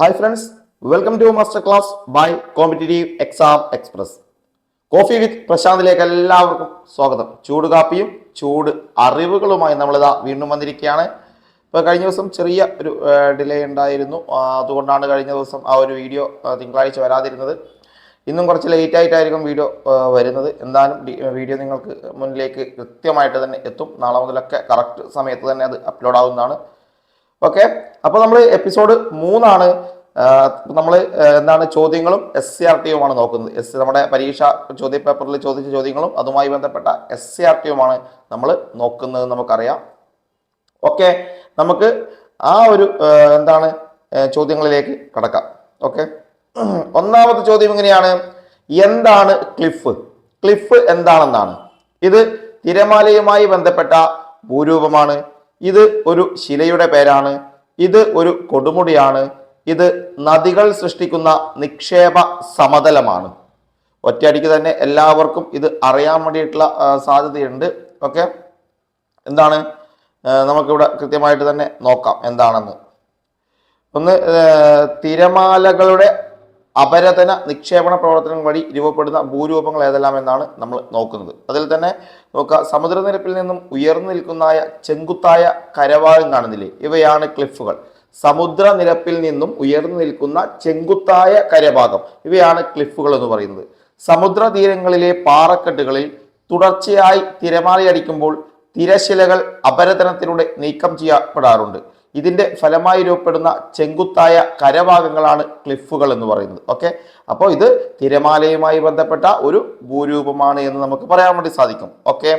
Hi friends welcome to master class by competitive exam express coffee with പ്രശാന്തിലേക്ക് എല്ലാവർക്കും സ്വാഗതം. ചൂട് കാപ്പിയും ചൂട് അറിവുകളുമായി നമ്മളിതാ വീണ്ടും വന്നിരിക്കുകയാണ്. ഇപ്പോൾ കഴിഞ്ഞ ദിവസം ചെറിയ ഒരു ഡിലേ ഉണ്ടായിരുന്നു. അതുകൊണ്ടാണ് കഴിഞ്ഞ ദിവസം ആ ഒരു വീഡിയോ തിങ്കളാഴ്ച വരാതിരുന്നത്. ഇന്നും കുറച്ച് ലേറ്റ് ആയിട്ടായിരിക്കും വീഡിയോ വരുന്നത്. എന്തായാലും വീഡിയോ നിങ്ങൾക്ക് മുന്നിലേക്ക് കൃത്യമായിട്ട് തന്നെ എത്തും. നാളെ മുതലൊക്കെ കറക്റ്റ് സമയത്ത് തന്നെ അത് അപ്ലോഡ് ആവുന്നതാണ്. ഓക്കെ അപ്പോൾ നമ്മൾ എപ്പിസോഡ് മൂന്നാണ് നമ്മൾ എന്താണ് ചോദ്യങ്ങളും എസ് സി ആർ ടിയുമാണ് നോക്കുന്നത്. എസ് നമ്മുടെ പരീക്ഷ ചോദ്യ പേപ്പറിൽ ചോദിച്ച ചോദ്യങ്ങളും അതുമായി ബന്ധപ്പെട്ട എസ് സി ആർ ടിയുമാണ് നമ്മൾ നോക്കുന്നത് നമുക്കറിയാം. ഓക്കെ നമുക്ക് ആ ഒരു എന്താണ് ചോദ്യങ്ങളിലേക്ക് കടക്കാം. ഓക്കെ ഒന്നാമത്തെ ചോദ്യം ഇങ്ങനെയാണ് എന്താണ് ക്ലിഫ് ക്ലിഫ് എന്താണെന്നാണ്. ഇത് തിരമാലയുമായി ബന്ധപ്പെട്ട ഭൂരൂപമാണ്. ഇത് ഒരു ശിലയുടെ പേരാണ്. ഇത് ഒരു കൊടുമുടിയാണ്. ഇത് നദികൾ സൃഷ്ടിക്കുന്ന നിക്ഷേപ സമതലമാണ്. ഒറ്റയടിക്ക് തന്നെ എല്ലാവർക്കും ഇത് അറിയാൻ വേണ്ടിയിട്ടുള്ള സാധ്യതയുണ്ട്. ഓക്കെ? എന്താണ്? നമുക്കിവിടെ കൃത്യമായിട്ട് തന്നെ നോക്കാം എന്താണെന്ന്. ഒന്ന് തിരമാലകളുടെ അപരതന നിക്ഷേപണ പ്രവർത്തനങ്ങൾ വഴി രൂപപ്പെടുന്ന ഭൂരൂപങ്ങൾ ഏതെല്ലാം എന്നാണ് നമ്മൾ നോക്കുന്നത്. അതിൽ തന്നെ നോക്കുക സമുദ്രനിരപ്പിൽ നിന്നും ഉയർന്നു നിൽക്കുന്നതായ ചെങ്കുത്തായ കരവാകം കാണുന്നില്ലേ ഇവയാണ് ക്ലിഫുകൾ. സമുദ്രനിരപ്പിൽ നിന്നും ഉയർന്നു നിൽക്കുന്ന ചെങ്കുത്തായ കരഭാഗം. ഇവയാണ് ക്ലിഫുകൾ എന്ന് പറയുന്നത്. സമുദ്രതീരങ്ങളിലെ പാറക്കെട്ടുകളിൽ തുടർച്ചയായി തിരമാലയടിക്കുമ്പോൾ തിരശിലകൾ അപരതനത്തിലൂടെ നീക്കം ചെയ്യപ്പെടാറുണ്ട്. ഇതിന്റെ ഫലമായി രൂപപ്പെടുന്ന ചെങ്കുത്തായ കരഭാഗങ്ങളാണ് ക്ലിഫുകൾ എന്ന് പറയുന്നത്. ഓക്കെ? അപ്പോൾ ഇത് തിരമാലയുമായി ബന്ധപ്പെട്ട ഒരു ഭൂരൂപമാണ് എന്ന് നമുക്ക് പറയാൻ വേണ്ടി സാധിക്കും. ഓക്കെ?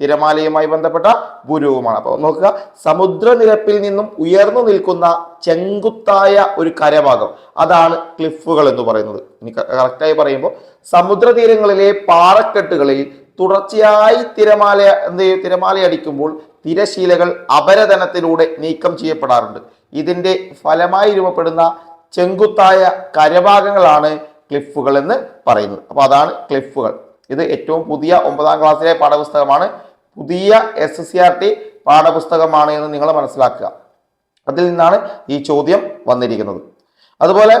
തിരമാലയുമായി ബന്ധപ്പെട്ട ഭൂരൂപമാണ്. അപ്പോൾ നോക്കുക സമുദ്രനിരപ്പിൽ നിന്നും ഉയർന്നു നിൽക്കുന്ന ചെങ്കുത്തായ ഒരു കരഭാഗം അതാണ് ക്ലിഫുകൾ എന്ന് പറയുന്നത്. ഇനി കറക്റ്റായി പറയുമ്പോൾ സമുദ്രതീരങ്ങളിലെ പാറക്കെട്ടുകളിൽ തുടർച്ചയായി തിരമാല എന്ത് ചെയ്യും? തിരശീലകൾ അപരതനത്തിലൂടെ നീക്കം ചെയ്യപ്പെടാറുണ്ട്. ഇതിന്റെ ഫലമായി രൂപപ്പെടുന്ന ചെങ്കുത്തായ കരഭാഗങ്ങളാണ് ക്ലിഫുകൾ എന്ന് പറയുന്നത്. അപ്പോൾ അതാണ് ക്ലിഫുകൾ. ഇത് ഏറ്റവും പുതിയ ഒമ്പതാം ക്ലാസ്സിലെ പാഠപുസ്തകമാണ്. പുതിയ എസ് സി ആർ ടി പാഠപുസ്തകമാണ് എന്ന് നിങ്ങൾ മനസ്സിലാക്കുക. അതിൽ നിന്നാണ് ഈ ചോദ്യം വന്നിരിക്കുന്നത്. അതുപോലെ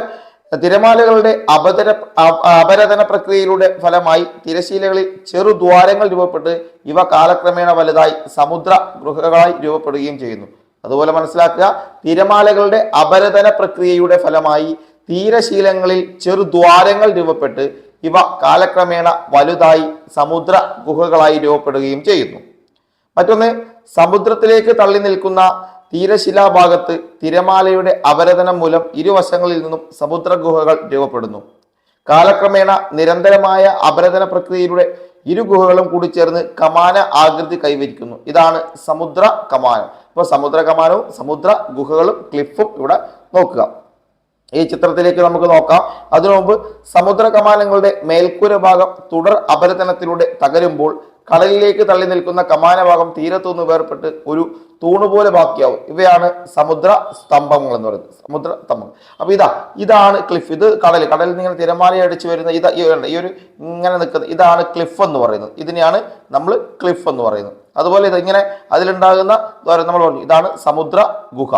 തിരമാലകളുടെ അപതര അപരതന പ്രക്രിയയിലൂടെ ഫലമായി തിരശീലകളിൽ ചെറു ദ്വാരങ്ങൾ രൂപപ്പെട്ട് ഇവ കാലക്രമേണ വലുതായി സമുദ്ര ഗൃഹകളായി രൂപപ്പെടുകയും ചെയ്യുന്നു. അതുപോലെ മനസ്സിലാക്കുക തിരമാലകളുടെ അപരതന പ്രക്രിയയുടെ ഫലമായി തീരശീലങ്ങളിൽ ചെറു ദ്വാരങ്ങൾ രൂപപ്പെട്ട് ഇവ കാലക്രമേണ വലുതായി സമുദ്ര ഗുഹകളായി രൂപപ്പെടുകയും ചെയ്യുന്നു. മറ്റൊന്ന് സമുദ്രത്തിലേക്ക് തള്ളി നിൽക്കുന്ന തീരശിലാഭാഗത്ത് തിരമാലയുടെ അപരതനം മൂലം ഇരുവശങ്ങളിൽ നിന്നും സമുദ്ര ഗുഹകൾ രൂപപ്പെടുന്നു. കാലക്രമേണ നിരന്തരമായ അപരതന പ്രക്രിയയിലൂടെ ഇരു ഗുഹകളും കൂടി ചേർന്ന് കമാന ആകൃതി കൈവരിക്കുന്നു. ഇതാണ് സമുദ്ര കമാനം. ഇപ്പോൾ സമുദ്ര കമാനവും സമുദ്ര ഗുഹകളും ക്ലിഫും ഇവിടെ നോക്കുക. ഈ ചിത്രത്തിലേക്ക് നമുക്ക് നോക്കാം. അതിനു മുമ്പ് സമുദ്ര കമാനങ്ങളുടെ മേൽക്കൂര ഭാഗം തുടർ അപരതനത്തിലൂടെ തകരുമ്പോൾ കടലിലേക്ക് തള്ളി നിൽക്കുന്ന കമാന ഭാഗം തീരത്തുനിന്ന് വേർപെട്ട് ഒരു തൂണുപോലെ ബാക്കിയാവും. ഇവയാണ് സമുദ്ര സ്തംഭങ്ങൾ എന്ന് പറയുന്നത്. സമുദ്ര സ്തംഭം അപ്പൊ ഇതാ ഇതാണ് ക്ലിഫ് ഇത് കടൽ. കടലിൽ നിന്ന് ഇങ്ങനെ തിരമാല അടിച്ചു വരുന്ന ഇതാ ഈ ഒരു ഇങ്ങനെ നിൽക്കുന്ന ഇതാണ് ക്ലിഫ് എന്ന് പറയുന്നത്. ഇതിനെയാണ് നമ്മൾ ക്ലിഫ് എന്ന് പറയുന്നത്. അതുപോലെ ഇത് ഇങ്ങനെ അതിലുണ്ടാകുന്ന നമ്മൾ പറഞ്ഞു ഇതാണ് സമുദ്ര ഗുഹ.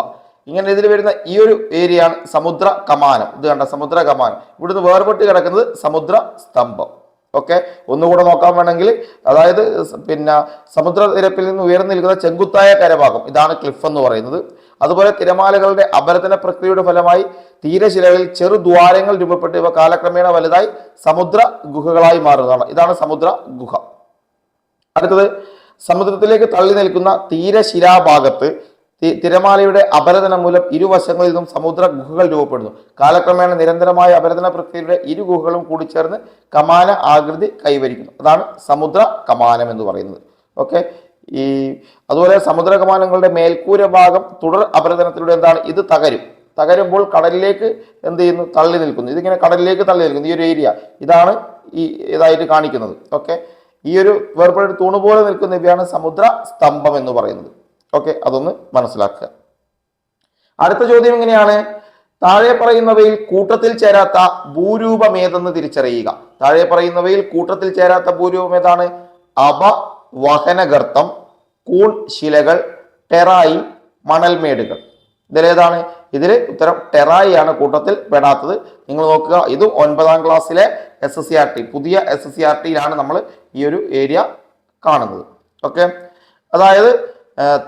ഇങ്ങനെ ഇതിൽ വരുന്ന ഈ ഒരു ഏരിയയാണ് സമുദ്ര കമാനം. ഇത് കണ്ട സമുദ്ര കമാനം. ഇവിടുന്ന് വേർപെട്ട് കിടക്കുന്നത് സമുദ്ര സ്തംഭം. ഓക്കെ? ഒന്നുകൂടെ നോക്കാൻ വേണമെങ്കിൽ അതായത് പിന്നെ സമുദ്ര നിരപ്പിൽ നിന്ന് ഉയർന്നു നിൽക്കുന്ന ചെങ്കുത്തായ കരഭാഗം ഇതാണ് ക്ലിഫ് എന്ന് പറയുന്നത്. അതുപോലെ തിരമാലകളുടെ അപരതന പ്രക്രിയയുടെ ഫലമായി തീരശിലകളിൽ ചെറു ദ്വാരങ്ങൾ രൂപപ്പെട്ട് ഇവ കാലക്രമേണ വലുതായി സമുദ്ര ഗുഹകളായി മാറുന്നതാണ്. ഇതാണ് സമുദ്ര ഗുഹ. അടുത്തത് സമുദ്രത്തിലേക്ക് തള്ളി നിൽക്കുന്ന തീരശിലാഭാഗത്ത് തിരമാലയുടെ അപരതനം മൂലം ഇരുവശങ്ങളിൽ നിന്നും സമുദ്ര ഗുഹകൾ രൂപപ്പെടുന്നു. കാലക്രമേണ നിരന്തരമായ അപരതന പ്രക്രിയയുടെ ഇരു ഗുഹകളും കൂടിച്ചേർന്ന് കമാന ആകൃതി കൈവരിക്കുന്നു. അതാണ് സമുദ്ര കമാനം എന്ന് പറയുന്നത്. ഓക്കെ? ഈ അതുപോലെ സമുദ്ര കമാനങ്ങളുടെ മേൽക്കൂര ഭാഗം തുടർ അപരതനത്തിലൂടെ എന്താണ്? ഇത് തകരും. തകരുമ്പോൾ കടലിലേക്ക് എന്ത് ചെയ്യുന്നു? തള്ളി നിൽക്കുന്നു. ഇതിങ്ങനെ കടലിലേക്ക് തള്ളി നിൽക്കുന്നു. ഈ ഒരു ഏരിയ. ഇതാണ് ഈ ഇതായിട്ട് കാണിക്കുന്നത്. ഓക്കെ? ഈ ഒരു വേർപെട്ട് തൂണുപോലെ നിൽക്കുന്ന ഇവയാണ് സമുദ്ര സ്തംഭം എന്ന് പറയുന്നത്. ഓക്കെ അതൊന്ന് മനസ്സിലാക്കുക. അടുത്ത ചോദ്യം എങ്ങനെയാണ്? താഴെ പറയുന്നവയിൽ കൂട്ടത്തിൽ ചേരാത്ത ഭൂരൂപമേതെന്ന് തിരിച്ചറിയുക. താഴെ പറയുന്നവയിൽ കൂട്ടത്തിൽ ചേരാത്ത ഭൂരൂപം ഏതാണ്? അപവഹനഗർത്തം കൂൺ ശിലകൾ ടെറായി മണൽമേടുകൾ. ഇതിലേതാണ്? ഇതിൽ ഉത്തരം ടെറായി ആണ് കൂട്ടത്തിൽ പെടാത്തത്. നിങ്ങൾ നോക്കുക ഇതും ഒൻപതാം ക്ലാസ്സിലെ S S C R T പുതിയ എസ് എസ് സി ആർ ടിയിലാണ് നമ്മൾ ഈ ഒരു ഏരിയ കാണുന്നത്. ഓക്കെ? അതായത്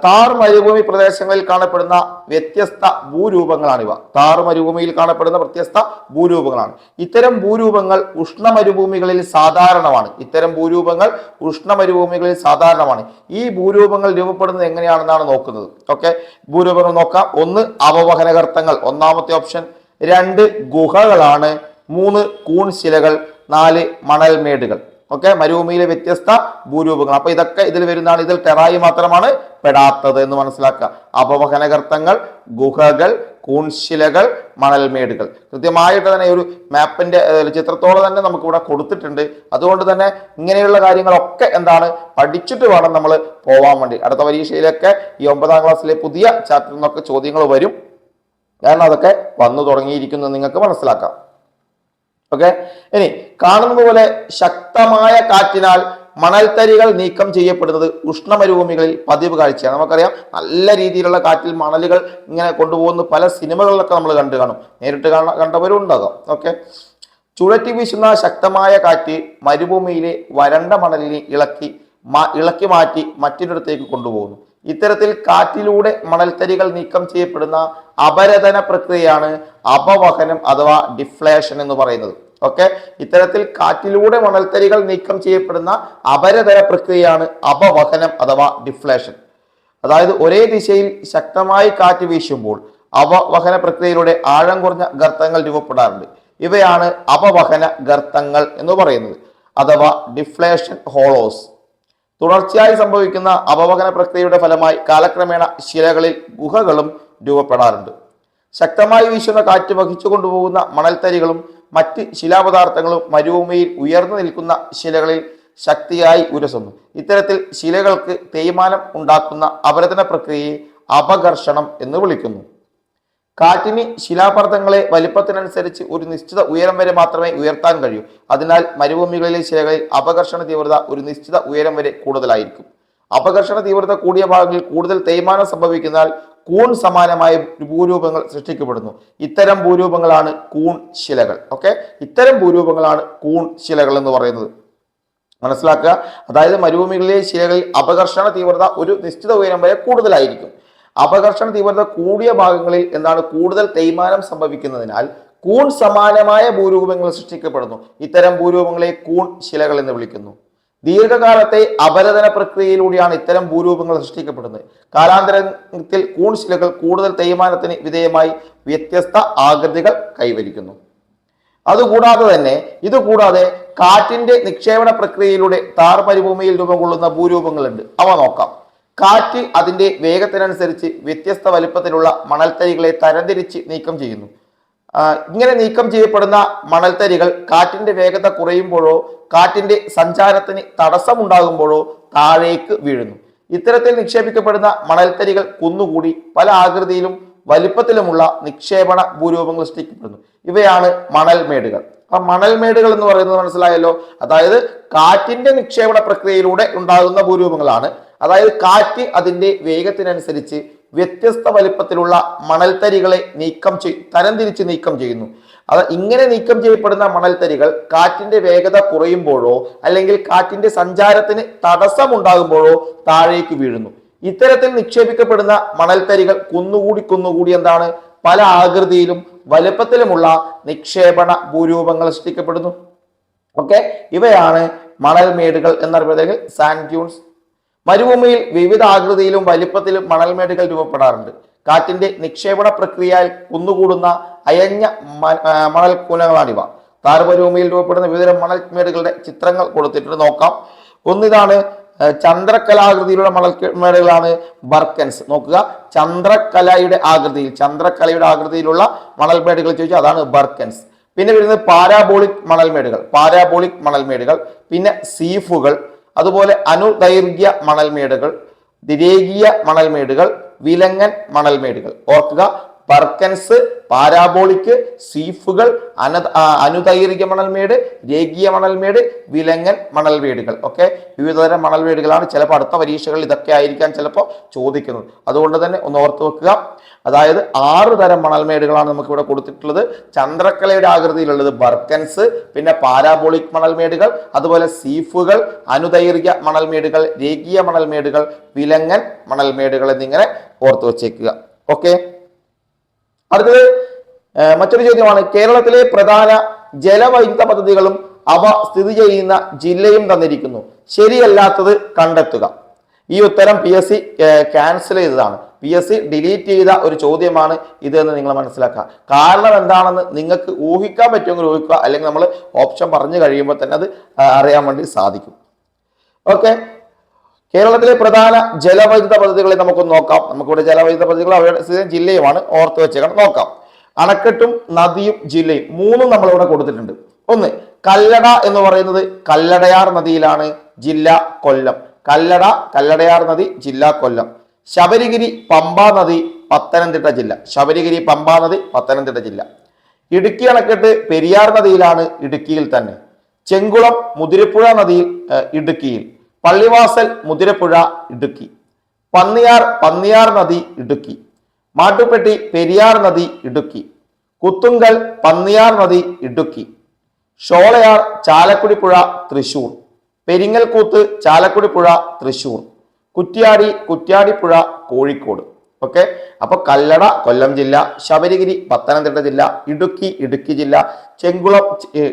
താർ മരുഭൂമി പ്രദേശങ്ങളിൽ കാണപ്പെടുന്ന വ്യത്യസ്ത ഭൂരൂപങ്ങളാണിവ. താർ മരുഭൂമിയിൽ കാണപ്പെടുന്ന വ്യത്യസ്ത ഭൂരൂപങ്ങളാണ്. ഇത്തരം ഭൂരൂപങ്ങൾ ഉഷ്ണ മരുഭൂമികളിൽ സാധാരണമാണ്. ഇത്തരം ഭൂരൂപങ്ങൾ ഉഷ്ണ മരുഭൂമികളിൽ സാധാരണമാണ്. ഈ ഭൂരൂപങ്ങൾ രൂപപ്പെടുന്നത് എങ്ങനെയാണെന്നാണ് നോക്കുന്നത്. ഓക്കെ ഭൂരൂപങ്ങൾ നോക്കാം. ഒന്ന് അവവഹനകർത്തങ്ങൾ. ഒന്നാമത്തെ ഓപ്ഷൻ രണ്ട് ഗുഹകളാണ്. മൂന്ന് കൂൺ ശിലകൾ നാല് മണൽമേടുകൾ. ഓക്കെ? മരുഭൂമിയിലെ വ്യത്യസ്ത ഭൂരൂപങ്ങൾ. അപ്പൊ ഇതൊക്കെ ഇതിൽ വരുന്നതാണ്. ഇതിൽ ടെറായി മാത്രമാണ് പെടാത്തത് എന്ന് മനസ്സിലാക്കുക. അപവഹനകർത്തങ്ങൾ ഗുഹകൾ കൂൺശിലകൾ മണൽമേടുകൾ. കൃത്യമായിട്ട് തന്നെ ഒരു മാപ്പിന്റെ ചിത്രത്തോളം തന്നെ നമുക്ക് ഇവിടെ കൊടുത്തിട്ടുണ്ട്. അതുകൊണ്ട് തന്നെ ഇങ്ങനെയുള്ള കാര്യങ്ങളൊക്കെ എന്താണ്? പഠിച്ചിട്ട് വേണം നമ്മൾ പോവാൻ വേണ്ടി. അടുത്ത പരീക്ഷയിലൊക്കെ ഈ ഒമ്പതാം ക്ലാസ്സിലെ പുതിയ ചാപ്റ്ററിൽ നിന്നൊക്കെ ചോദ്യങ്ങൾ വരും. കാരണം അതൊക്കെ വന്നു തുടങ്ങിയിരിക്കുന്നു നിങ്ങൾക്ക് മനസ്സിലാക്കാം. ഓക്കെ ഇനി കാണുന്നത് പോലെ ശക്തമായ കാറ്റിനാൽ മണൽത്തരികൾ നീക്കം ചെയ്യപ്പെടുന്നത് ഉഷ്ണമരുഭൂമികളിൽ പതിവ് കാഴ്ചയാണ്. നമുക്കറിയാം നല്ല രീതിയിലുള്ള കാറ്റിൽ മണലുകൾ ഇങ്ങനെ കൊണ്ടുപോകുന്ന പല സിനിമകളിലൊക്കെ നമ്മൾ കണ്ടു കാണും. നേരിട്ട് കാണ കണ്ടവരും ഉണ്ടാകാം ഓക്കെ ചുഴറ്റി വീശുന്ന ശക്തമായ കാറ്റ് മരുഭൂമിയിലെ വരണ്ട മണലിനെ ഇളക്കി ഇളക്കി മാറ്റി മറ്റൊരിടത്തേക്ക് കൊണ്ടുപോകുന്നു. ഇത്തരത്തിൽ കാറ്റിലൂടെ മണൽത്തരികൾ നീക്കം ചെയ്യപ്പെടുന്ന അപരതന പ്രക്രിയയാണ് അപവഹനം അഥവാ ഡിഫ്ലേഷൻ എന്ന് പറയുന്നത്. ഓക്കെ? ഇത്തരത്തിൽ കാറ്റിലൂടെ മണൽത്തരികൾ നീക്കം ചെയ്യപ്പെടുന്ന അപരതന പ്രക്രിയയാണ് അപവഹനം അഥവാ ഡിഫ്ലേഷൻ. അതായത് ഒരേ ദിശയിൽ ശക്തമായി കാറ്റ് വീശുമ്പോൾ അപവഹന പ്രക്രിയയിലൂടെ ആഴം കുറഞ്ഞ ഗർത്തങ്ങൾ രൂപപ്പെടാറുണ്ട്. ഇവയാണ് അപവഹന ഗർത്തങ്ങൾ എന്ന് പറയുന്നത്. അഥവാ ഡിഫ്ലേഷൻ ഹോളോസ്. തുടർച്ചയായി സംഭവിക്കുന്ന അപവകന പ്രക്രിയയുടെ ഫലമായി കാലക്രമേണ ശിലകളിൽ ഗുഹകളും രൂപപ്പെടാറുണ്ട്. ശക്തമായി വീശുന്ന കാറ്റ് വഹിച്ചു കൊണ്ടുപോകുന്ന മണൽത്തരികളും മറ്റ് ശിലാപദാർത്ഥങ്ങളും മരുഭൂമിയിൽ ഉയർന്നു നിൽക്കുന്ന ശിലകളിൽ ശക്തിയായി ഉരസുന്നു. ഇത്തരത്തിൽ ശിലകൾക്ക് തേയ്മാനം ഉണ്ടാക്കുന്ന അപരതന പ്രക്രിയയെ അപകർഷണം എന്ന് വിളിക്കുന്നു. കാറ്റിന് ശിലാപർദ്ധങ്ങളെ വലിപ്പത്തിനനുസരിച്ച് ഒരു നിശ്ചിത ഉയരം വരെ മാത്രമേ ഉയർത്താൻ കഴിയൂ. അതിനാൽ മരുഭൂമികളിലെ ശിലകളിൽ അപകർഷണ തീവ്രത ഒരു നിശ്ചിത ഉയരം വരെ കൂടുതലായിരിക്കും. അപകർഷണ തീവ്രത കൂടിയ ഭാഗങ്ങളിൽ കൂടുതൽ തേയ്മാനം സംഭവിക്കുന്നതിനാൽ കൂൺ സമാനമായ ഭൂരൂപങ്ങൾ സൃഷ്ടിക്കപ്പെടുന്നു. ഇത്തരം ഭൂരൂപങ്ങളാണ് കൂൺ ശിലകൾ. ഓക്കെ? ഇത്തരം ഭൂരൂപങ്ങളാണ് കൂൺ ശിലകൾ എന്ന് പറയുന്നത്. മനസ്സിലാക്കുക? അതായത് മരുഭൂമികളിലെ ശിലകളിൽ അപകർഷണ തീവ്രത ഒരു നിശ്ചിത ഉയരം വരെ കൂടുതലായിരിക്കും. അപകർഷണ തീവ്രത കൂടിയ ഭാഗങ്ങളിൽ എന്താണ് കൂടുതൽ തേയ്മാനം സംഭവിക്കുന്നതിനാൽ കൂൺ സമാനമായ ഭൂരൂപങ്ങൾ സൃഷ്ടിക്കപ്പെടുന്നു. ഇത്തരം ഭൂരൂപങ്ങളെ കൂൺ ശിലകൾ എന്ന് വിളിക്കുന്നു. ദീർഘകാലത്തെ അപരതന പ്രക്രിയയിലൂടെയാണ് ഇത്തരം ഭൂരൂപങ്ങൾ സൃഷ്ടിക്കപ്പെടുന്നത്. കാലാന്തരത്തിൽ കൂൺ ശിലകൾ കൂടുതൽ തേയ്മാനത്തിന് വിധേയമായി വ്യത്യസ്ത ആകൃതികൾ കൈവരിക്കുന്നു. അതുകൂടാതെ തന്നെ ഇതുകൂടാതെ കാറ്റിന്റെ നിക്ഷേപണ പ്രക്രിയയിലൂടെ താർ മരുഭൂമിയിൽ രൂപം കൊള്ളുന്ന ഭൂരൂപങ്ങളുണ്ട്. അവ നോക്കാം. കാറ്റ് അതിന്റെ വേഗത്തിനനുസരിച്ച് വ്യത്യസ്ത വലിപ്പത്തിലുള്ള മണൽത്തരികളെ തരംതിരിച്ച് നീക്കം ചെയ്യുന്നു. ഇങ്ങനെ നീക്കം ചെയ്യപ്പെടുന്ന മണൽത്തരികൾ കാറ്റിന്റെ വേഗത കുറയുമ്പോഴോ കാറ്റിന്റെ സഞ്ചാരത്തിന് തടസ്സമുണ്ടാകുമ്പോഴോ താഴേക്ക് വീഴുന്നു. ഇത്തരത്തിൽ നിക്ഷേപിക്കപ്പെടുന്ന മണൽത്തരികൾ കുന്നുകൂടി പല ആകൃതിയിലും വലിപ്പത്തിലുമുള്ള നിക്ഷേപണ ഭൂരൂപങ്ങൾ സൃഷ്ടിക്കപ്പെടുന്നു. ഇവയാണ് മണൽമേടുകൾ. അപ്പം മണൽമേടുകൾ എന്ന് പറയുന്നത് മനസ്സിലായല്ലോ. അതായത് കാറ്റിന്റെ നിക്ഷേപണ പ്രക്രിയയിലൂടെ ഉണ്ടാകുന്ന ഭൂരൂപങ്ങളാണ്. അതായത് കാറ്റ് അതിന്റെ വേഗത്തിനനുസരിച്ച് വ്യത്യസ്ത വലിപ്പത്തിലുള്ള മണൽത്തരികളെ നീക്കം ചെയ് തരംതിരിച്ച് നീക്കം ചെയ്യുന്നു. അത് ഇങ്ങനെ നീക്കം ചെയ്യപ്പെടുന്ന മണൽത്തരികൾ കാറ്റിന്റെ വേഗത കുറയുമ്പോഴോ അല്ലെങ്കിൽ കാറ്റിന്റെ സഞ്ചാരത്തിന് തടസ്സമുണ്ടാകുമ്പോഴോ താഴേക്ക് വീഴുന്നു. ഇത്തരത്തിൽ നിക്ഷേപിക്കപ്പെടുന്ന മണൽത്തരികൾ കുന്നുകൂടി കുന്നുകൂടി എന്താണ്? പല ആകൃതിയിലും വലുപ്പത്തിലുമുള്ള നിക്ഷേപണ ഭൂരൂപങ്ങൾ സൃഷ്ടിക്കപ്പെടുന്നു. ഓക്കെ? ഇവയാണ് മണൽമേടുകൾ എന്നറിയപ്പെടുന്നത് സാൻഡ് ഡ്യൂൺസ് മരുഭൂമിയിൽ വിവിധ ആകൃതിയിലും വലിപ്പത്തിലും മണൽമേടുകൾ രൂപപ്പെടാറുണ്ട്. കാറ്റിന്റെ നിക്ഷേപണ പ്രക്രിയയിൽ കുന്നുകൂടുന്ന അയഞ്ഞ മണൽ കൂനകളാണിവ താരമരുഭൂമിയിൽ രൂപപ്പെടുന്ന വിവിധ മണൽമേടുകളുടെ ചിത്രങ്ങൾ കൊടുത്തിട്ടുണ്ട്. നോക്കാം. ഒന്നിതാണ് ചന്ദ്രകലാകൃതിയിലുള്ള മണൽമേടുകളാണ് ബർക്കൻസ്. നോക്കുക. ചന്ദ്രകലയുടെ ആകൃതിയിൽ ചന്ദ്രകലയുടെ ആകൃതിയിലുള്ള മണൽമേടുകൾ ചോദിച്ചാൽ അതാണ് ബർക്കൻസ്. പിന്നെ വരുന്നത് പാരാബോളിക് മണൽമേടുകൾ. പാരാബോളിക് മണൽമേടുകൾ. പിന്നെ സീഫുകൾ. അതുപോലെ അനുദൈർഘ്യ മണൽമേടുകൾ ദിരേഖീയ മണൽമേടുകൾ വിലങ്ങൻ മണൽമേടുകൾ. ഓർക്കുക ബർക്കൻസ് പാരാബോളിക് സീഫുകൾ അന അനുദൈർഘ്യ മണൽമേട് രേഖീയ മണൽമേട് വിലങ്ങൻ മണൽമേടുകൾ. ഒക്കെ വിവിധതരം മണൽമേടുകളാണ് ചിലപ്പോൾ അടുത്ത പരീക്ഷകളിൽ ഇതൊക്കെ ആയിരിക്കാൻ ചിലപ്പോൾ ചോദിക്കുന്നത്. അതുകൊണ്ട് തന്നെ ഒന്ന് ഓർത്ത് വെക്കുക. അതായത് ആറ് തരം മണൽമേടുകളാണ് നമുക്ക് ഇവിടെ കൊടുത്തിട്ടുള്ളത്. ചന്ദ്രക്കലയുടെ ആകൃതിയിലുള്ളത് ബർക്കൻസ് പിന്നെ പാരാബോളിക് മണൽമേടുകൾ അതുപോലെ സീഫുകൾ അനുദൈർഘ്യ മണൽമേടുകൾ രേഖീയ മണൽമേടുകൾ വിലങ്ങൻ മണൽമേടുകൾ എന്നിങ്ങനെ ഓർത്ത് വച്ചേക്കുക. ഓക്കെ? അടുത്തത് മറ്റൊരു ചോദ്യമാണ്. കേരളത്തിലെ പ്രധാന ജലവൈദ്യുത പദ്ധതികളും അവ സ്ഥിതി ചെയ്യുന്ന ജില്ലയും തന്നിരിക്കുന്നു. ശരിയല്ലാത്തത് കണ്ടെത്തുക. ഈ ഉത്തരം പി എസ് സി ക്യാൻസൽ ചെയ്തതാണ്. പി എസ് സി ഡിലീറ്റ് ചെയ്ത ഒരു ചോദ്യമാണ് ഇതെന്ന് നിങ്ങൾ മനസ്സിലാക്കുക. കാരണം എന്താണെന്ന് നിങ്ങൾക്ക് ഊഹിക്കാൻ പറ്റുമെങ്കിൽ ഊഹിക്കുക. അല്ലെങ്കിൽ നമ്മൾ ഓപ്ഷൻ പറഞ്ഞു കഴിയുമ്പോൾ തന്നെ അത് അറിയാൻ വേണ്ടി സാധിക്കും. ഓക്കെ കേരളത്തിലെ പ്രധാന ജലവൈദ്യുത പദ്ധതികളെ നമുക്ക് നോക്കാം. നമുക്കിവിടെ ജലവൈദ്യുത പദ്ധതികൾ അവയുടെ സ്ഥിതി ജില്ലയുമാണ്. ഓർത്ത് വെച്ചേക്കണം. നോക്കാം. അണക്കെട്ടും നദിയും ജില്ലയും മൂന്നും നമ്മളിവിടെ കൊടുത്തിട്ടുണ്ട്. ഒന്ന് കല്ലട എന്ന് പറയുന്നത് കല്ലടയാർ നദിയിലാണ്. ജില്ല കൊല്ലം. കല്ലട കല്ലടയാർ നദി ജില്ല കൊല്ലം. ശബരിഗിരി പമ്പാ നദി പത്തനംതിട്ട ജില്ല. ശബരിഗിരി പമ്പാ നദി പത്തനംതിട്ട ജില്ല. ഇടുക്കി അണക്കെട്ട് പെരിയാർ നദിയിലാണ് ഇടുക്കിയിൽ തന്നെ. ചെങ്കുളം മുതിരപ്പുഴ നദിയിൽ ഇടുക്കിയിൽ. പള്ളിവാസൽ മുതിരപ്പുഴ ഇടുക്കി. പന്നിയാർ പന്നിയാർ നദി ഇടുക്കി. മാട്ടുപ്പെട്ടി പെരിയാർ നദി ഇടുക്കി. കുത്തുങ്കൽ പന്നിയാർ നദി ഇടുക്കി. ഷോളയാർ ചാലക്കുടിപ്പുഴ തൃശൂർ. പെരിങ്ങൽകൂത്ത് ചാലക്കുടിപ്പുഴ തൃശൂർ. കുറ്റ്യാടി കുറ്റ്യാടിപ്പുഴ കോഴിക്കോട്. ഓക്കെ? അപ്പൊ കല്ലട കൊല്ലം ജില്ല ശബരിഗിരി പത്തനംതിട്ട ജില്ല ഇടുക്കി ഇടുക്കി ജില്ല ചെങ്കുളം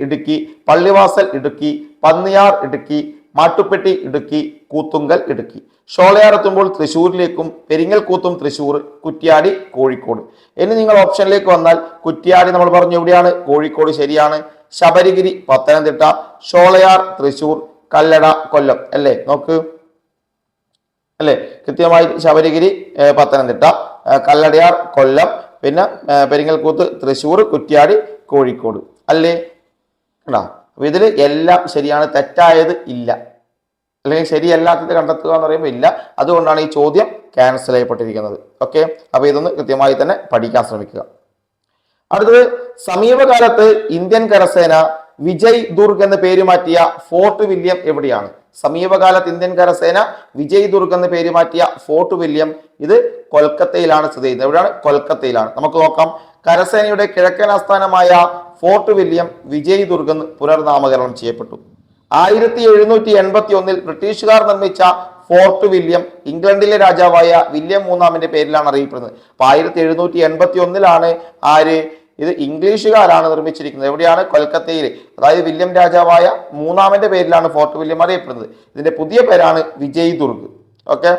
ഇടുക്കി പള്ളിവാസൽ ഇടുക്കി പന്നിയാർ ഇടുക്കി മാട്ടുപ്പെട്ടി ഇടുക്കി കൂത്തുങ്കൽ ഇടുക്കി. ഷോളയാർ എത്തുമ്പോൾ തൃശ്ശൂരിലേക്കും പെരിങ്ങൽകൂത്തും തൃശ്ശൂർ കുറ്റ്യാടി കോഴിക്കോട്. ഇനി നിങ്ങൾ ഓപ്ഷനിലേക്ക് വന്നാൽ കുറ്റ്യാടി നമ്മൾ പറഞ്ഞു എവിടെയാണ് കോഴിക്കോട് ശരിയാണ്. ശബരിഗിരി പത്തനംതിട്ട ഷോളയാർ തൃശ്ശൂർ കല്ലട കൊല്ലം. അല്ലേ? നോക്ക്. അല്ലേ? കൃത്യമായി ശബരിഗിരി പത്തനംതിട്ട കല്ലടയാർ കൊല്ലം പിന്നെ പെരിങ്ങൽ പെരിങ്ങൽകൂത്ത് തൃശ്ശൂർ കുറ്റ്യാടി കോഴിക്കോട്. അല്ലേ? കണ്ടാ? അപ്പൊ ഇതിൽ എല്ലാം ശരിയാണ് തെറ്റായത് ഇല്ല. അല്ലെങ്കിൽ ശരിയല്ലാത്തത് കണ്ടെത്തുക എന്ന് പറയുമ്പോൾ ഇല്ല. അതുകൊണ്ടാണ് ഈ ചോദ്യം ക്യാൻസൽ ചെയ്യപ്പെട്ടിരിക്കുന്നത്. ഓക്കെ അപ്പോൾ ഇതൊന്ന് കൃത്യമായി തന്നെ പഠിക്കാൻ ശ്രമിക്കുക. അടുത്തത് സമീപകാലത്ത് ഇന്ത്യൻ കരസേന വിജയ് ദുർഗ് എന്ന പേര് മാറ്റിയ ഫോർട്ട് വില്യം എവിടെയാണ്? സമീപകാലത്ത് ഇന്ത്യൻ കരസേന വിജയ് ദുർഗ് എന്ന് പേര് മാറ്റിയ ഫോർട്ട് വില്യം ഇത് കൊൽക്കത്തയിലാണ് സ്ഥിതി ചെയ്യുന്നത്. എവിടെയാണ്? കൊൽക്കത്തയിലാണ്. നമുക്ക് നോക്കാം. കരസേനയുടെ കിഴക്കൻ ആസ്ഥാനമായ ഫോർട്ട് വില്യം വിജയ് ദുർഗ് എന്ന് പുനർനാമകരണം ചെയ്യപ്പെട്ടു. ആയിരത്തി എഴുന്നൂറ്റി എൺപത്തി ഒന്നിൽ ബ്രിട്ടീഷുകാർ നിർമ്മിച്ച ഫോർട്ട് വില്യം ഇംഗ്ലണ്ടിലെ രാജാവായ വില്യം മൂന്നാമിന്റെ പേരിലാണ് അറിയപ്പെടുന്നത്. അപ്പൊ ആയിരത്തി എഴുന്നൂറ്റി എൺപത്തി ഒന്നിലാണ് ആര് ഇത് ഇംഗ്ലീഷുകാരാണ് നിർമ്മിച്ചിരിക്കുന്നത്. എവിടെയാണ്? കൊൽക്കത്തയിൽ അതായത് വില്യം രാജാവായ മൂന്നാമന്റെ പേരിലാണ് ഫോർട്ട് വില്യം അറിയപ്പെടുന്നത്. ഇതിന്റെ പുതിയ പേരാണ് വിജയ് ദുർഗ് ഓക്കെ?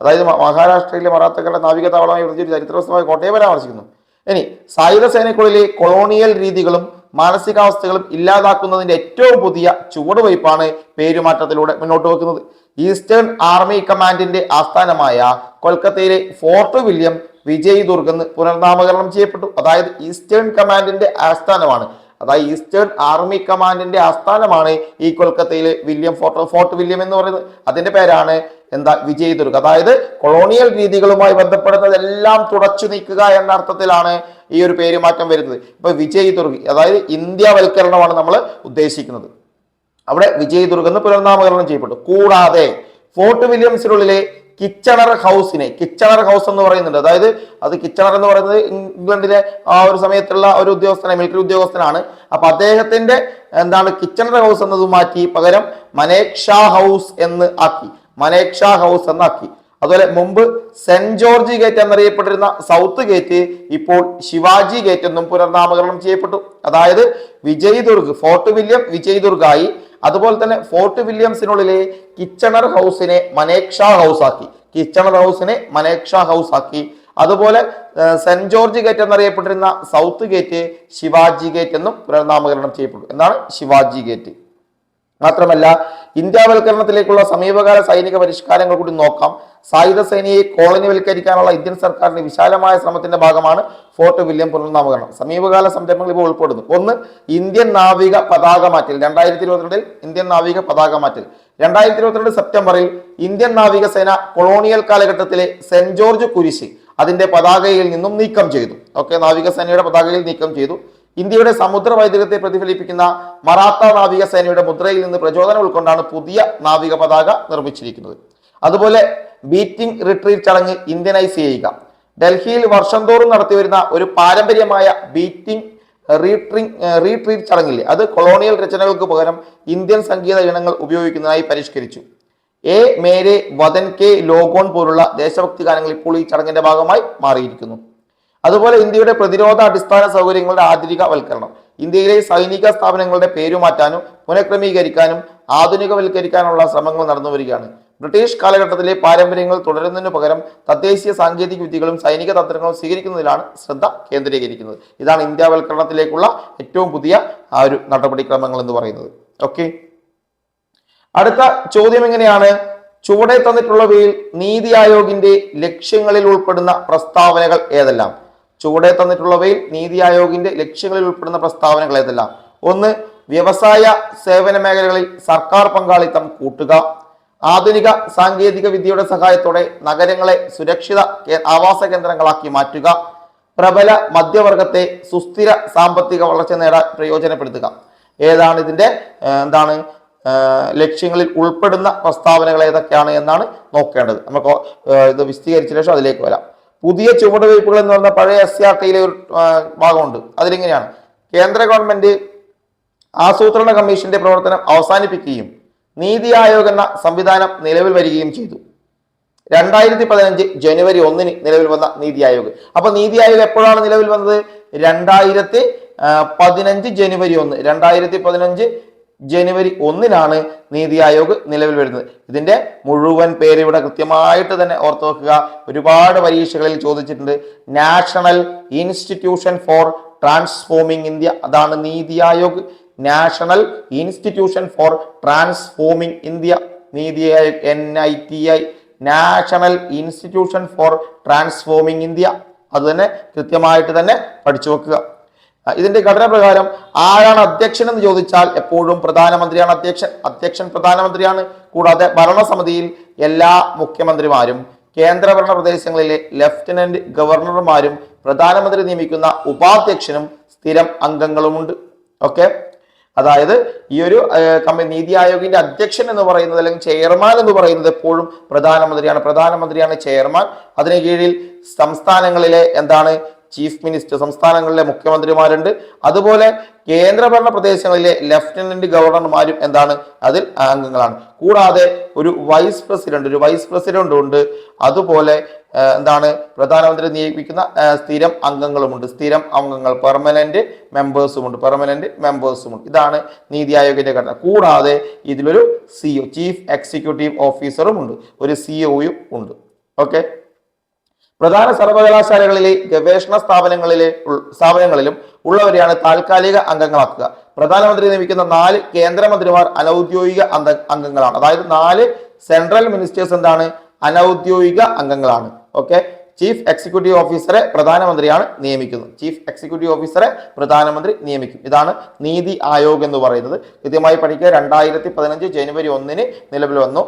അതായത് മഹാരാഷ്ട്രയിലെ മറാത്തകളുടെ നാവിക താവളമായി ഒരു ചരിത്രവസ്തുമായ കോട്ടയെ പരാമർശിക്കുന്നു. ഇനി സായുധ സേനയ്ക്കുള്ളിലെ കൊളോണിയൽ രീതികളും മാനസികാവസ്ഥകളും ഇല്ലാതാക്കുന്നതിന്റെ ഏറ്റവും പുതിയ ചുവടുവയ്പ്പാണ് പേരുമാറ്റത്തിലൂടെ മുന്നോട്ട് വെക്കുന്നത്. ഈസ്റ്റേൺ ആർമി കമാൻഡിന്റെ ആസ്ഥാനമായ കൊൽക്കത്തയിലെ ഫോർട്ട് വില്യം വിജയ് ദുർഗ് എന്ന് പുനർനാമകരണം ചെയ്യപ്പെട്ടു. അതായത് ഈസ്റ്റേൺ കമാൻഡിന്റെ ആസ്ഥാനമാണ്. അതായത് ഈസ്റ്റേൺ ആർമി കമാൻഡിന്റെ ആസ്ഥാനമാണ് ഈ കൊൽക്കത്തയിലെ വില്യം ഫോർട്ട് ഫോർട്ട് വില്യം എന്ന് പറയുന്നത്. അതിന്റെ പേരാണ് എന്താ വിജയ് ദുർഗ് അതായത് കൊളോണിയൽ രീതികളുമായി ബന്ധപ്പെടുന്നതെല്ലാം തുടച്ചു നീക്കുക എന്ന അർത്ഥത്തിലാണ് ഈ ഒരു പേരുമാറ്റം വരുന്നത്. ഇപ്പൊ വിജയ് ദുർഗ് അതായത് ഇന്ത്യവൽക്കരണമാണ് നമ്മൾ ഉദ്ദേശിക്കുന്നത്. അവിടെ വിജയ് ദുർഗ് എന്ന് പുനർനാമകരണം ചെയ്യപ്പെട്ടു. കൂടാതെ ഫോർട്ട് വില്യംസിനുള്ളിലെ കിച്ചണർ ഹൗസിനെ കിച്ചണർ ഹൗസ് എന്ന് പറയുന്നുണ്ട്. അതായത് അത് കിച്ചണർ എന്ന് പറയുന്നത് ഇംഗ്ലണ്ടിലെ ആ ഒരു സമയത്തുള്ള ഒരു ഉദ്യോഗസ്ഥനാണ് മിലിറ്ററി ഉദ്യോഗസ്ഥനാണ്. അപ്പൊ അദ്ദേഹത്തിന്റെ എന്താണ് കിച്ചണർ ഹൗസ് എന്നത് മാറ്റി പകരം മനേക്ഷ ഹൗസ് എന്ന് ആക്കി. മനേക്ഷ ഹൗസ് എന്നാക്കി അതുപോലെ മുമ്പ് സെന്റ് ജോർജ് ഗേറ്റ് എന്നറിയപ്പെട്ടിരുന്ന സൗത്ത് ഗേറ്റ് ഇപ്പോൾ ശിവാജി ഗേറ്റ് എന്നും പുനർനാമകരണം ചെയ്യപ്പെട്ടു. അതായത് വിജയ് ദുർഗ് ഫോർട്ട് വില്യം വിജയ് ദുർഗ് ആയി അതുപോലെ തന്നെ ഫോർട്ട് വില്യംസിനുള്ളിലെ കിച്ചണർ ഹൗസിനെ മനേക്ഷ ഹൗസ് ആക്കി. കിച്ചണർ ഹൗസിനെ മനേക്ഷ ഹൗസ് ആക്കി. അതുപോലെ സെന്റ് ജോർജ് ഗേറ്റ് എന്നറിയപ്പെട്ടിരുന്ന സൗത്ത് ഗേറ്റ് ശിവാജി ഗേറ്റ് എന്നും പുനർനാമകരണം ചെയ്യപ്പെട്ടു. എന്നാണ് ശിവാജി ഗേറ്റ്? മാത്രമല്ല ഇന്ത്യാവൽക്കരണത്തിലേക്കുള്ള സമീപകാല സൈനിക പരിഷ്കാരങ്ങൾ കൂടി നോക്കാം. സായുധ സേനയെ കോളനിവൽക്കരിക്കാനുള്ള ഇന്ത്യൻ സർക്കാരിന്റെ വിശാലമായ ശ്രമത്തിന്റെ ഭാഗമാണ് ഫോർട്ട് വില്യം പുനർനാമകരണം. സമീപകാല സംരംഭങ്ങൾ ഇപ്പോൾ ഉൾപ്പെടുന്നു. ഒന്ന് ഇന്ത്യൻ നാവിക പതാക മാറ്റൽ. രണ്ടായിരത്തി ഇരുപത്തിരണ്ടിൽ ഇന്ത്യൻ നാവിക പതാക മാറ്റൽ. രണ്ടായിരത്തി ഇരുപത്തിരണ്ട് സെപ്റ്റംബറിൽ ഇന്ത്യൻ നാവിക സേന കൊളോണിയൽ കാലഘട്ടത്തിലെ സെന്റ് ജോർജ് കുരിശി അതിന്റെ പതാകയിൽ നിന്നും നീക്കം ചെയ്തു. ഓക്കെ നാവികസേനയുടെ പതാകയിൽ നീക്കം ചെയ്തു. ഇന്ത്യയുടെ സമുദ്ര വൈദ്യുതത്തെ പ്രതിഫലിപ്പിക്കുന്ന മറാത്ത നാവികസേനയുടെ മുദ്രയിൽ നിന്ന് പ്രചോദനം ഉൾക്കൊണ്ടാണ് പുതിയ നാവിക പതാക നിർമ്മിച്ചിരിക്കുന്നത്. അതുപോലെ ബീറ്റിംഗ് റിട്രീറ്റ് ചടങ്ങ് ഇന്ത്യനൈസ് ചെയ്യുക. ഡൽഹിയിൽ വർഷം തോറും നടത്തിവരുന്ന ഒരു പാരമ്പര്യമായ ബീറ്റിംഗ് റീട്രിങ് റീട്രീറ്റ് ചടങ്ങില്ലേ അത് കൊളോണിയൽ രചനകൾക്ക് പകരം ഇന്ത്യൻ സംഗീത ഇനങ്ങൾ ഉപയോഗിക്കുന്നതായി പരിഷ്കരിച്ചു. എ മേരെ വദൻ കെ ലോഗോൺ പോലുള്ള ദേശഭക്തി ഗാനങ്ങൾ ഇപ്പോൾ ഈ ചടങ്ങിന്റെ ഭാഗമായി മാറിയിരിക്കുന്നു. അതുപോലെ ഇന്ത്യയുടെ പ്രതിരോധ അടിസ്ഥാന സൗകര്യങ്ങളുടെ ആധുനികവൽക്കരണം. ഇന്ത്യയിലെ സൈനിക സ്ഥാപനങ്ങളുടെ പേരുമാറ്റാനും പുനഃക്രമീകരിക്കാനും ആധുനികവൽക്കരിക്കാനുള്ള ശ്രമങ്ങൾ നടന്നു വരികയാണ്. ബ്രിട്ടീഷ് കാലഘട്ടത്തിലെ പാരമ്പര്യങ്ങൾ തുടരുന്നതിനു പകരം തദ്ദേശീയ സാങ്കേതിക വിദ്യകളും സൈനിക തന്ത്രങ്ങളും സ്വീകരിക്കുന്നതിലാണ് ശ്രദ്ധ കേന്ദ്രീകരിക്കുന്നത്. ഇതാണ് ഇന്ത്യാവൽക്കരണത്തിലേക്കുള്ള ഏറ്റവും പുതിയ ആ ഒരു നടപടിക്രമങ്ങൾ എന്ന് പറയുന്നത്. ഓക്കെ. അടുത്ത ചോദ്യം എങ്ങനെയാണ്? ചുവടെ തന്നിട്ടുള്ളവയിൽ നീതി ആയോഗിന്റെ ലക്ഷ്യങ്ങളിൽ ഉൾപ്പെടുന്ന പ്രസ്താവനകൾ ഏതെല്ലാം? ചുവടെ തന്നിട്ടുള്ളവയിൽ നീതി ആയോഗിന്റെ ലക്ഷ്യങ്ങളിൽ ഉൾപ്പെടുന്ന പ്രസ്താവനകൾ ഏതെല്ലാം? ഒന്ന് വ്യവസായ സേവന മേഖലകളിൽ സർക്കാർ പങ്കാളിത്തം കൂട്ടുക. ആധുനിക സാങ്കേതിക വിദ്യയുടെ സഹായത്തോടെ നഗരങ്ങളെ സുരക്ഷിത ആവാസ കേന്ദ്രങ്ങളാക്കി മാറ്റുക. പ്രബല മധ്യവർഗത്തെ സുസ്ഥിര സാമ്പത്തിക വളർച്ച നേടാൻ പ്രയോജനപ്പെടുത്തുക. ഏതാണ് ഇതിന്റെ എന്താണ് ലക്ഷ്യങ്ങളിൽ ഉൾപ്പെടുന്ന പ്രസ്താവനകൾ ഏതൊക്കെയാണ് എന്നാണ് നോക്കേണ്ടത്. നമുക്ക് ഇത് വിശദീകരിച്ച ശേഷം അതിലേക്ക് വരാം. പുതിയ ചുവടുവയ്പ്പുകൾ എന്ന് പറഞ്ഞ പഴയ എസ് ആർ ടിയിലെ ഒരു ഭാഗമുണ്ട്. അതിലിങ്ങനെയാണ്. കേന്ദ്ര ഗവൺമെന്റ് ആസൂത്രണ കമ്മീഷന്റെ പ്രവർത്തനം അവസാനിപ്പിക്കുകയും നീതി ആയോഗ് എന്ന സംവിധാനം നിലവിൽ വരികയും ചെയ്തു. രണ്ടായിരത്തി പതിനഞ്ച് ജനുവരി ഒന്നിന് നിലവിൽ വന്ന നീതി ആയോഗ്. അപ്പൊ നീതി ആയോഗ് എപ്പോഴാണ് നിലവിൽ വന്നത്? രണ്ടായിരത്തി പതിനഞ്ച് ജനുവരി ഒന്ന്. രണ്ടായിരത്തി പതിനഞ്ച് ജനുവരി ഒന്നിനാണ് നീതി ആയോഗ് നിലവിൽ വരുന്നത്. ഇതിന്റെ മുഴുവൻ പേര് ഇവിടെ കൃത്യമായിട്ട് തന്നെ ഓർത്തു വെക്കുക. ഒരുപാട് പരീക്ഷകളിൽ ചോദിച്ചിട്ടുണ്ട്. National institution for transforming India അതാണ് NITI Aayog. National institution for transforming India NITI Aayog N I T I national institution for transforming India അത് തന്നെ കൃത്യമായിട്ട് തന്നെ പഠിച്ചു വെക്കുക. ഇതിന്റെ ഘടന പ്രകാരം ആരാണ് അധ്യക്ഷൻ എന്ന് ചോദിച്ചാൽ എപ്പോഴും പ്രധാനമന്ത്രിയാണ് അധ്യക്ഷൻ. അധ്യക്ഷൻ പ്രധാനമന്ത്രിയാണ്. കൂടാതെ ഭരണസമിതിയിൽ എല്ലാ മുഖ്യമന്ത്രിമാരും കേന്ദ്രഭരണ പ്രദേശങ്ങളിലെ ലഫ്റ്റനന്റ് ഗവർണർമാരും പ്രധാനമന്ത്രി നിയമിക്കുന്ന ഉപാധ്യക്ഷനും സ്ഥിരം അംഗങ്ങളുമുണ്ട്. ഓക്കെ? അതായത് ഈ ഒരു നീതി ആയോഗിന്റെ അധ്യക്ഷൻ എന്ന് പറയുന്നത് അല്ലെങ്കിൽ ചെയർമാൻ എന്ന് പറയുന്നത് എപ്പോഴും പ്രധാനമന്ത്രിയാണ്. പ്രധാനമന്ത്രിയാണ് ചെയർമാൻ. അതിന് കീഴിൽ സംസ്ഥാനങ്ങളിലെ എന്താണ് ചീഫ് മിനിസ്റ്റർ സംസ്ഥാനങ്ങളിലെ മുഖ്യമന്ത്രിമാരുണ്ട്. അതുപോലെ കേന്ദ്രഭരണ പ്രദേശങ്ങളിലെ ലഫ്റ്റനന്റ് ഗവർണർമാരും എന്താണ്? അതിൽ അംഗങ്ങളാണ്. കൂടാതെ ഒരു വൈസ് പ്രസിഡന്റ് ഒരു വൈസ് പ്രസിഡന്റ് ഉണ്ട്. അതുപോലെ എന്താണ്? പ്രധാനമന്ത്രി നിയമിക്കുന്ന സ്ഥിരം അംഗങ്ങളുമുണ്ട്. സ്ഥിരം അംഗങ്ങൾ പെർമനന്റ് മെമ്പേഴ്സുമുണ്ട് പെർമനന്റ് മെമ്പേഴ്സുമുണ്ട് ഇതാണ് നീതി ആയോഗിന്റെ ഘടന. കൂടാതെ ഇതിലൊരു സിഒ ചീഫ് എക്സിക്യൂട്ടീവ് ഓഫീസറും ഉണ്ട്. ഒരു സിഒയും ഉണ്ട്. ഓക്കെ പ്രധാന സർവകലാശാലകളിലെ ഗവേഷണ സ്ഥാപനങ്ങളിലെ സ്ഥാപനങ്ങളിലും ഉള്ളവരെയാണ് താൽക്കാലിക അംഗങ്ങളാക്കുക. പ്രധാനമന്ത്രി നിയമിക്കുന്ന നാല് കേന്ദ്രമന്ത്രിമാർ അനൗദ്യോഗിക അംഗങ്ങളാണ്. അതായത് നാല് സെൻട്രൽ മിനിസ്റ്റേഴ്സ് എന്താണ്? അനൗദ്യോഗിക അംഗങ്ങളാണ്. ഓക്കെ? ചീഫ് എക്സിക്യൂട്ടീവ് ഓഫീസറെ പ്രധാനമന്ത്രിയാണ് നിയമിക്കുന്നത്. ചീഫ് എക്സിക്യൂട്ടീവ് ഓഫീസറെ പ്രധാനമന്ത്രി നിയമിക്കും. ഇതാണ് നീതി ആയോഗ് എന്ന് പറയുന്നത്. കൃത്യമായി പഠിക്കുക. രണ്ടായിരത്തി പതിനഞ്ച് ജനുവരി ഒന്നിന് നിലവിൽ വന്നു.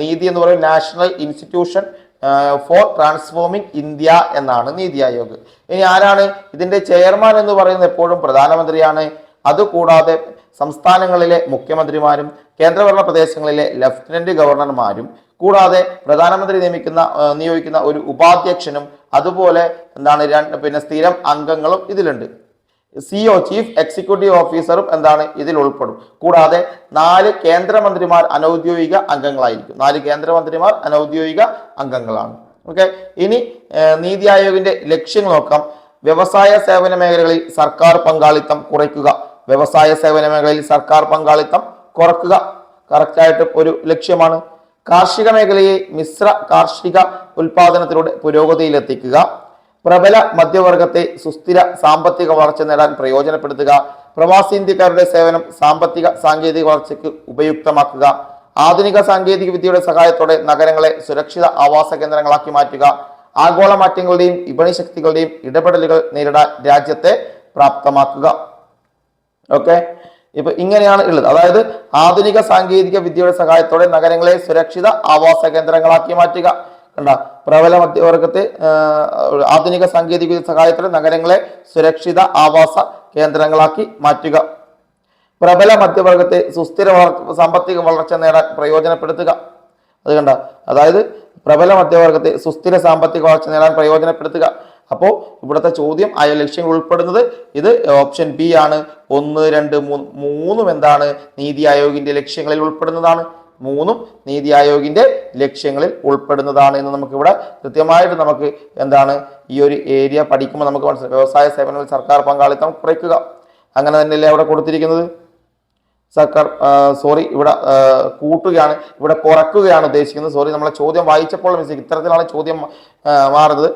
നീതി എന്ന് പറയുന്നത് national institution for transforming India എന്നാണ് നീതി ആയോഗ്. ഇനി ആരാണ് ഇതിന്റെ ചെയർമാൻ എന്ന് പറയുന്നത് എപ്പോഴും പ്രധാനമന്ത്രിയാണ്. അതുകൂടാതെ സംസ്ഥാനങ്ങളിലെ മുഖ്യമന്ത്രിമാരും കേന്ദ്രഭരണ പ്രദേശങ്ങളിലെ ലഫ്റ്റനന്റ് ഗവർണർമാരും കൂടാതെ പ്രധാനമന്ത്രി നിയമിക്കുന്ന നിയോഗിക്കുന്ന ഒരു ഉപാധ്യക്ഷനും അതുപോലെ എന്താണ് രണ്ട് പിന്നെ സ്ഥിരം അംഗങ്ങളും ഇതിലുണ്ട്. സിഒ ചീഫ് എക്സിക്യൂട്ടീവ് ഓഫീസറും എന്താണ് ഇതിൽ ഉൾപ്പെടും. കൂടാതെ നാല് കേന്ദ്രമന്ത്രിമാർ അനൗദ്യോഗിക അംഗങ്ങളായിരിക്കും. നാല് കേന്ദ്രമന്ത്രിമാർ അനൗദ്യോഗിക അംഗങ്ങളാണ്. ഓക്കെ ഇനി നീതി ആയോഗിന്റെ ലക്ഷ്യങ്ങൾ നോക്കാം. വ്യവസായ സേവന മേഖലകളിൽ സർക്കാർ പങ്കാളിത്തം കുറയ്ക്കുക. വ്യവസായ സേവന മേഖലയിൽ സർക്കാർ പങ്കാളിത്തം കുറക്കുക. കറക്റ്റായിട്ട് ഒരു ലക്ഷ്യമാണ്. കാർഷിക മേഖലയെ മിശ്ര കാർഷിക ഉൽപാദനത്തിലൂടെ പുരോഗതിയിലെത്തിക്കുക. പ്രബല മധ്യവർഗത്തെ സുസ്ഥിര സാമ്പത്തിക വളർച്ച നേടാൻ പ്രയോജനപ്പെടുത്തുക. പ്രവാസി ഇന്ത്യക്കാരുടെ സേവനം സാമ്പത്തിക സാങ്കേതിക വളർച്ചയ്ക്ക് ഉപയുക്തമാക്കുക. ആധുനിക സാങ്കേതിക വിദ്യയുടെ സഹായത്തോടെ നഗരങ്ങളെ സുരക്ഷിത ആവാസ കേന്ദ്രങ്ങളാക്കി മാറ്റുക. ആഗോള മാറ്റങ്ങളുടെയും വിപണി ശക്തികളുടെയും ഇടപെടലുകൾ നേരിടാൻ രാജ്യത്തെ പ്രാപ്തമാക്കുക. ഓക്കെ? ഇപ്പൊ ഇങ്ങനെയാണ് ഉള്ളത്. അതായത് ആധുനിക സാങ്കേതിക വിദ്യയുടെ സഹായത്തോടെ നഗരങ്ങളെ സുരക്ഷിത ആവാസ കേന്ദ്രങ്ങളാക്കി മാറ്റുക. കണ്ട പ്രബല മധ്യവർഗത്തെ ആധുനിക സാങ്കേതിക സഹായത്തോടെ നഗരങ്ങളെ സുരക്ഷിത ആവാസ കേന്ദ്രങ്ങളാക്കി മാറ്റുക. പ്രബല മധ്യവർഗത്തെ സുസ്ഥിര സാമ്പത്തിക വളർച്ച നേടാൻ പ്രയോജനപ്പെടുത്തുക. അത് കണ്ട അതായത് പ്രബല മധ്യവർഗത്തെ സുസ്ഥിര സാമ്പത്തിക വളർച്ച നേടാൻ പ്രയോജനപ്പെടുത്തുക. അപ്പോൾ ഇവിടുത്തെ ചോദ്യം ആയ ലക്ഷ്യം ഉൾപ്പെടുന്നത് ഇത് ഓപ്ഷൻ ബി ആണ്. ഒന്ന് രണ്ട് മൂന്ന് മൂന്നും എന്താണ്? നീതി ആയോഗിന്റെ ലക്ഷ്യങ്ങളിൽ ഉൾപ്പെടുന്നതാണ്. മൂന്നും നീതി ആയോഗിന്റെ ലക്ഷ്യങ്ങളിൽ ഉൾപ്പെടുന്നതാണ് എന്ന് നമുക്ക് ഇവിടെ കൃത്യമായിട്ട് നമുക്ക് എന്താണ് ഈ ഒരു ഏരിയ പഠിക്കുമ്പോൾ നമുക്ക് മനസ്സിലാക്കാം വ്യവസായ സേവനങ്ങളിൽ സർക്കാർ പങ്കാളിത്തം കുറയ്ക്കുക. അങ്ങനെ തന്നെയല്ലേ അവിടെ കൊടുത്തിരിക്കുന്നത്? സർക്കാർ സോറി ഇവിടെ കൂട്ടുകയാണ് ഇവിടെ കുറക്കുകയാണ് ഉദ്ദേശിക്കുന്നത്. സോറി നമ്മളെ ചോദ്യം വായിച്ചപ്പോൾ മിസ്റ്റേക്ക് ഇത്തരത്തിലാണ് ചോദ്യം മാറുന്നത്.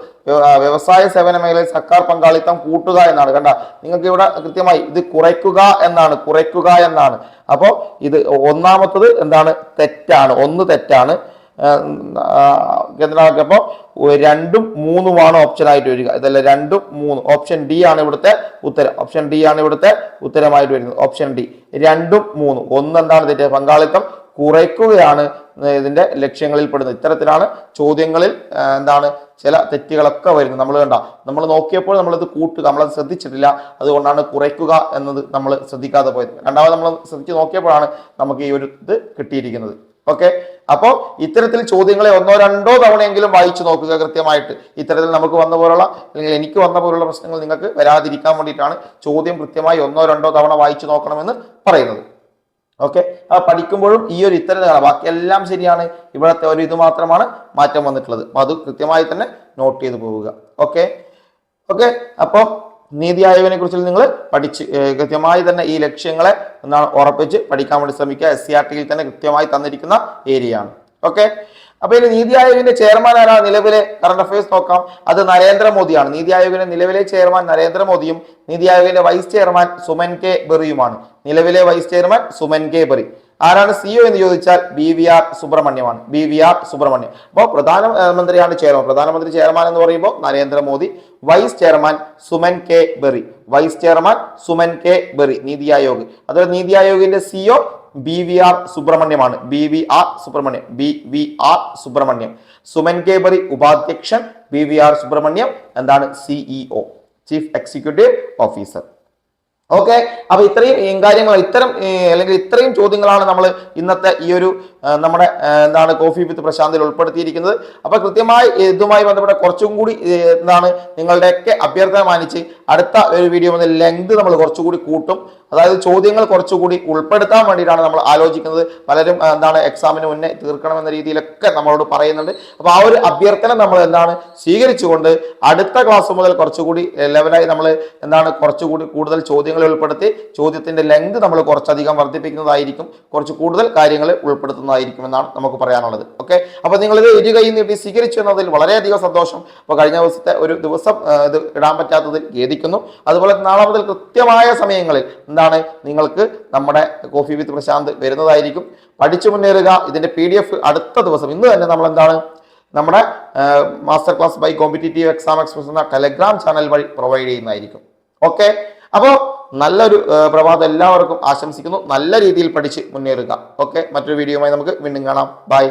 വ്യവസായ സേവന മേഖലയിൽ സർക്കാർ പങ്കാളിത്തം കൂട്ടുക എന്നാണ്. കണ്ട നിങ്ങൾക്ക് ഇവിടെ കൃത്യമായി ഇത് കുറയ്ക്കുക എന്നാണ് കുറയ്ക്കുക എന്നാണ്. അപ്പോൾ ഇത് ഒന്നാമത്തത് എന്താണ്? തെറ്റാണ് ഒന്ന് തെറ്റാണ്. കേന്ദ്രമാക്കിയപ്പോൾ രണ്ടും മൂന്നുമാണ് ഓപ്ഷൻ ആയിട്ട് വരിക. ഇതല്ല രണ്ടും മൂന്ന്. ഓപ്ഷൻ ഡി ആണ് ഇവിടുത്തെ ഉത്തരം. ഓപ്ഷൻ ഡി ആണ് ഇവിടുത്തെ ഉത്തരമായിട്ട് വരുന്നത്. ഓപ്ഷൻ ഡി രണ്ടും മൂന്നും. ഒന്ന് എന്താണ് ഇതിന്റെ പങ്കാളിത്തം? കുറയ്ക്കുകയാണ് ഇതിന്റെ ലക്ഷ്യങ്ങളിൽ പെടുന്നത് ഇത്തരത്തിലാണ് ചോദ്യങ്ങളിൽ എന്താണ് ചില തെറ്റുകളൊക്കെ വരുന്നത്. നമ്മൾ കണ്ട നമ്മൾ നോക്കിയപ്പോൾ നമ്മളത് കൂട്ടുക. നമ്മളത് ശ്രദ്ധിച്ചിട്ടില്ല. അതുകൊണ്ടാണ് കുറയ്ക്കുക എന്നത് നമ്മൾ ശ്രദ്ധിക്കാതെ പോയത്. രണ്ടാമത് നമ്മൾ ശ്രദ്ധിച്ച് നോക്കിയപ്പോഴാണ് നമുക്ക് ഈ ഒരു ഇത് കിട്ടിയിരിക്കുന്നത്. ഓക്കെ അപ്പോൾ ഇത്തരത്തിൽ ചോദ്യങ്ങളെ ഒന്നോ രണ്ടോ തവണയെങ്കിലും വായിച്ചു നോക്കുക കൃത്യമായിട്ട്. ഇത്തരത്തിൽ നമുക്ക് വന്ന പോലുള്ള അല്ലെങ്കിൽ എനിക്ക് വന്ന പോലുള്ള പ്രശ്നങ്ങൾ നിങ്ങൾക്ക് വരാതിരിക്കാൻ വേണ്ടിയിട്ടാണ് ചോദ്യം കൃത്യമായി ഒന്നോ രണ്ടോ തവണ വായിച്ചു നോക്കണമെന്ന് പറയുന്നത്. ഓക്കെ ആ പഠിക്കുമ്പോഴും ഈ ഒരു ഇത്തരം ബാക്കി എല്ലാം ശരിയാണ്. ഇവിടുത്തെ ഒരു ഇത് മാത്രമാണ് മാറ്റം വന്നിട്ടുള്ളത്. അപ്പൊ അത് കൃത്യമായി തന്നെ നോട്ട് ചെയ്ത് പോവുക. ഓക്കെ ഓക്കെ അപ്പോൾ നീതി ആയോഗിനെ കുറിച്ച് നിങ്ങൾ പഠിച്ച് കൃത്യമായി തന്നെ ഈ ലക്ഷ്യങ്ങളെ എന്താണ് ഉറപ്പിച്ച് പഠിക്കാൻ വേണ്ടി ശ്രമിക്കുക. എസ് സി ആർ ടിയിൽ തന്നെ കൃത്യമായി തന്നിരിക്കുന്ന ഏരിയ ആണ്. ഓക്കെ അപ്പൊ ഇനി നീതി ആയോഗിന്റെ ചെയർമാൻ ആരാണ് നിലവിലെ കറണ്ട് അഫയേഴ്സ് നോക്കാം. അത് നരേന്ദ്രമോദിയാണ്. നീതി ആയോഗിന്റെ നിലവിലെ ചെയർമാൻ നരേന്ദ്രമോദിയും നീതി ആയോഗിന്റെ വൈസ് ചെയർമാൻ സുമൻ കെ ബെറിയുമാണ്. നിലവിലെ vice chairman Suman K Bery. ആരാണ് സിഇഒ എന്ന് ചോദിച്ചാൽ B V R സുബ്രഹ്മണ്യമാണ്. B V R Subrahmanyam. അപ്പോൾ പ്രധാനമന്ത്രിയാണ് ചെയർമാൻ. പ്രധാനമന്ത്രി ചെയർമാൻ എന്ന് പറയുമ്പോൾ Narendra Modi vice chairman Suman K Bery. Vice chairman Suman K Bery NITI Aayog. അതുപോലെ നീതി ആയോഗിന്റെ CEO B V R സുബ്രഹ്മണ്യമാണ്. B V R Subrahmanyam. B V R Subrahmanyam. Suman K Bery ഉപാധ്യക്ഷൻ B V R Subrahmanyam എന്താണ് CEO chief executive officer okay അപ്പൊ ഇത്രയും കാര്യങ്ങൾ ഇത്തരം അല്ലെങ്കിൽ ഇത്രയും ചോദ്യങ്ങളാണ് നമ്മൾ ഇന്നത്തെ ഈ ഒരു നമ്മുടെ എന്താണ് കോഫി വിത്ത് പ്രശാന്തിൽ ഉൾപ്പെടുത്തിയിരിക്കുന്നത്. അപ്പൊ കൃത്യമായി ഇതുമായി ബന്ധപ്പെട്ട കുറച്ചും കൂടി എന്താണ് നിങ്ങളുടെയൊക്കെ അഭ്യർത്ഥന മാനിച്ച് അടുത്ത ഒരു വീഡിയോ മുതൽ ലെങ്ത് നമ്മൾ കുറച്ചുകൂടി കൂട്ടും. അതായത് ചോദ്യങ്ങൾ കുറച്ചുകൂടി ഉൾപ്പെടുത്താൻ വേണ്ടിയിട്ടാണ് നമ്മൾ ആലോചിക്കുന്നത്. പലരും എന്താണ് എക്സാമിന് മുന്നേ തീർക്കണമെന്ന രീതിയിലൊക്കെ നമ്മളോട് പറയുന്നുണ്ട്. അപ്പൊ ആ ഒരു അഭ്യർത്ഥന നമ്മൾ എന്താണ് സ്വീകരിച്ചുകൊണ്ട് അടുത്ത ക്ലാസ് മുതൽ കുറച്ചുകൂടി ലെവലായി നമ്മൾ എന്താണ് കുറച്ചുകൂടി കൂടുതൽ ചോദ്യങ്ങൾ ഉൾപ്പെടുത്തി ചോദ്യത്തിന്റെ ലെങ്ത് നമ്മൾ കുറച്ചധികം വർദ്ധിപ്പിക്കുന്നതായിരിക്കും. കുറച്ച് കൂടുതൽ കാര്യങ്ങൾ ഉൾപ്പെടുത്തുന്നതായിരിക്കും. എന്നാണ് നമുക്ക് പറയാനുള്ളത്. ഓക്കെ അപ്പോൾ ഇരു കൈ നീട്ടി സ്വീകരിച്ചു എന്നതിൽ വളരെയധികം സന്തോഷം. അപ്പോൾ കഴിഞ്ഞ ദിവസത്തെ ഒരു ദിവസം ഇത് ഇടാൻ പറ്റാത്തതിൽ ഖേദിക്കുന്നു. അതുപോലെ നാളെ മുതൽ കൃത്യമായ സമയങ്ങളിൽ എന്താണ് നിങ്ങൾക്ക് നമ്മുടെ കോഫി വിത്ത് പ്രശാന്ത് വരുന്നതായിരിക്കും. പഠിച്ചു മുന്നേറുക. ഇതിന്റെ പി അടുത്ത ദിവസം. ഇന്ന് തന്നെ നമ്മൾ എന്താണ്? നമ്മുടെ master class by competitive exam express എന്ന ടെലഗ്രാം ചാനൽ വഴി പ്രൊവൈഡ് ചെയ്യുന്നതായിരിക്കും. ഓക്കെ അപ്പോൾ നല്ലൊരു പ്രഭാതം എല്ലാവർക്കും ആശംസിക്കുന്നു. നല്ല രീതിയിൽ പഠിച്ച് മുന്നേറുക. ഓക്കെ? മറ്റൊരു വീഡിയോയുമായി നമുക്ക് വീണ്ടും കാണാം. ബൈ.